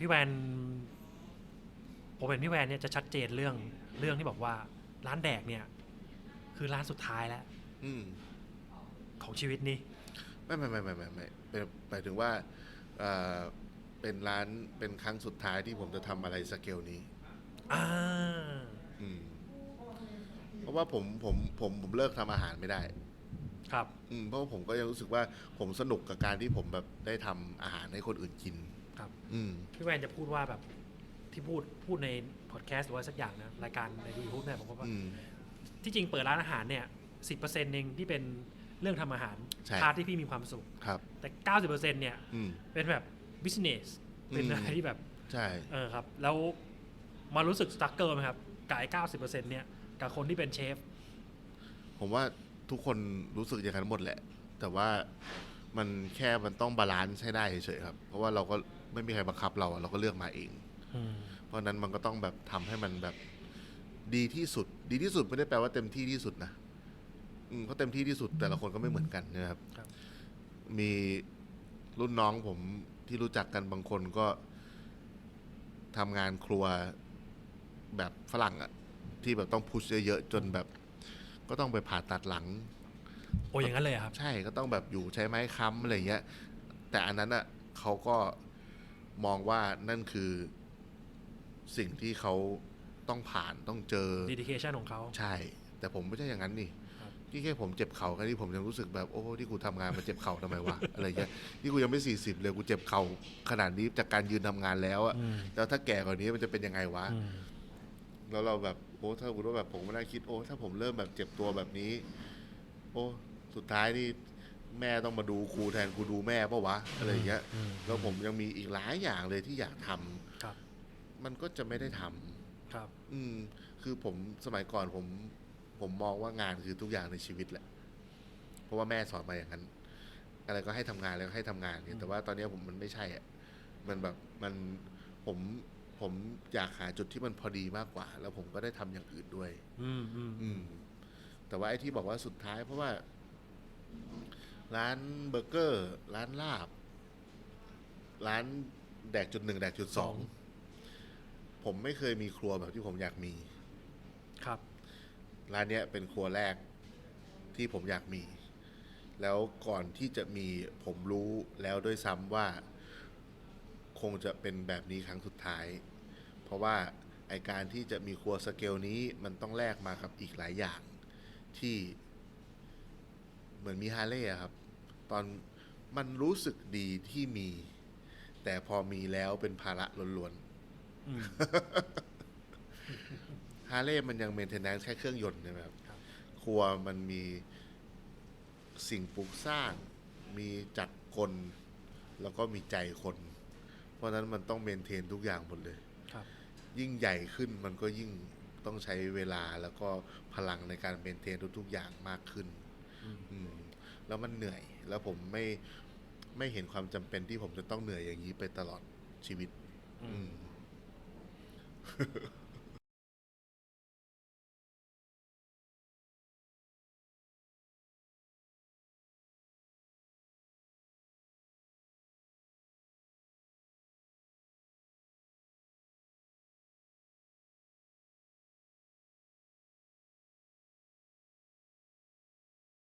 พี่แวนผมเห็นพี่แวนเนี่ยจะชัดเจนเรื่องเรื่องที่บอกว่าร้านแดกเนี่ย คือร้านสุดท้ายแล้วอืมของชีวิตนี้ ไม่ไม่ไม่ไม่ไม่ไม่เป็นหมายถึงว่าเอ่อเป็นร้านเป็นครั้งสุดท้ายที่ผมจะทำอะไรสเกลนี้ อ่า อืม เพราะว่าผมผมผมผมเลิกทำอาหารไม่ได้ ครับ อืมเพราะว่าผมก็ยังรู้สึกว่าผมสนุกกับการที่ผมแบบได้ทำอาหารให้คนอื่นกิน ครับ อืม พี่แวนจะพูดว่าแบบที่พูดพูดในพอดแคสต์หรือว่าสักอย่างนะรายการในยูทูบเนี่ยผมว่าอืม ที่จริงเปิดร้านอาหารเนี่ยสิบเปอร์เซ็นต์เองที่เป็นเรื่องทำอาหารใช่ พาร์ทที่พี่มีความสุข ครับ แต่เก้าสิบเปอร์เซ็นต์เนี่ยอืม เป็นแบบบิสเนสเป็นอืมอะไรที่แบบ ใช่ เออครับ แล้วมารู้สึกสตั๊กเกอร์ไหมครับกับไอ้เก้าสิบเปอร์เซ็นต์เนี่ยกับคนที่เป็นเชฟ ผมว่าทุกคนรู้สึกอย่างนั้นหมดแหละ แต่ว่า มันแค่มันต้องบาลานซ์ให้ได้เฉยๆครับ เพราะว่าเราก็ไม่มีใครบังคับเราอะเราก็เลือกมาเอง เพราะฉะนั้นมันก็ต้องแบบทำให้มันแบบดีที่สุด ดีที่สุดไม่ได้แปลว่าเต็มที่ที่สุดนะอืมเพราะเต็มที่ที่สุดแต่ละคนก็ไม่เหมือนกันนะครับครับ มีรุ่นน้องผมที่รู้จักกันบางคนก็ทำงานครัวแบบฝรั่งอะที่แบบต้องพุชเยอะๆจนแบบ ก็ต้องไปผ่าตัดหลัง โอ้อย่างนั้นเลยเหรอครับ ใช่ก็ต้องแบบอยู่ใช้ไม้ค้ำอะไรเงี้ย แต่อันนั้นอะเขาก็มองว่านั่นคือสิ่งที่เขาต้องผ่านต้องเจอ dedication ของเขาใช่ แต่ผมไม่ใช่อย่างนั้นนี่ครับที่แค่ผมเจ็บเข่าแค่นี้ผมยังรู้สึกแบบโอ้ที่กูทำงานมาเจ็บเข่าทำไมวะอะไรเงี้ยนี่กูยังไม่สี่สิบเลยกูเจ็บเข่าขนาดนี้จากการยืนทำงานแล้วอะอืมแล้วถ้าแก่กว่านี้มันจะเป็นยังไงวะอืมแล้วเราแบบโอ้ถ้าคุณว่าแบบผมไม่ได้คิดโอ้ถ้าผมเริ่มแบบเจ็บตัวแบบนี้ โอ้สุดท้ายนี่แม่ต้องมาดูครูแทนครูดูแม่ปะวะอะไรอย่างเงี้ยอืมแล้วผมยังมีอีกหลายอย่างเลยที่อยากทำครับ มันก็จะไม่ได้ทำครับ อืม คือผมสมัยก่อนผม ผมมองว่างานคือทุกอย่างในชีวิตแหละ เพราะว่าแม่สอนมาอย่างนั้น อะไรก็ให้ทำงานแล้วก็ให้ทำงานเนี่ยแต่ว่าตอนนี้ผมมันไม่ใช่อะมันแบบมันผมผมอยากหาจุดที่มันพอดีมากกว่า แล้วผมก็ได้ทำอย่างอื่นด้วย อืมอืมอืม แต่ว่าไอ้ที่บอกว่าสุดท้ายเพราะว่า ร้านเบอร์เกอร์ ร้านลาบ ร้านแดกจุดหนึ่งแดกจุดสองผมไม่เคยมีครัวแบบที่ผมอยากมี ครับ ร้านเนี้ยเป็นครัวแรกที่ผมอยากมี แล้วก่อนที่จะมีผมรู้แล้วด้วยซ้ำว่า คงจะเป็นแบบนี้ครั้งสุดท้าย เพราะว่าไอการที่จะมีครัวสเกลนี้มันต้องแลกมากับอีกหลายอย่าง ที่เหมือนมีฮาร์เลย์อะครับ ตอนมันรู้สึกดีที่มี แต่พอมีแล้วเป็นภาระล้วนอืมๆฮาร์เลย์มันยังเมนเทนแนนซ์แค่เครื่องยนต์ใช่ไหมครับ ครับครัวมันมีสิ่งปลูกสร้าง มีจักรกล แล้วก็มีใจคน เพราะฉะนั้นมันต้องเมนเทนทุกอย่างหมดเลยครับยิ่งใหญ่ขึ้นมันก็ยิ่ง ต้องใช้เวลาแล้วก็พลังในการเมนเทนทุกๆอย่างมากขึ้นอืมอืมแล้วมันเหนื่อยแล้วผมไม่ไม่เห็นความจำเป็นที่ผมจะต้องเหนื่อยอย่างนี้ไปตลอดชีวิต อือืมม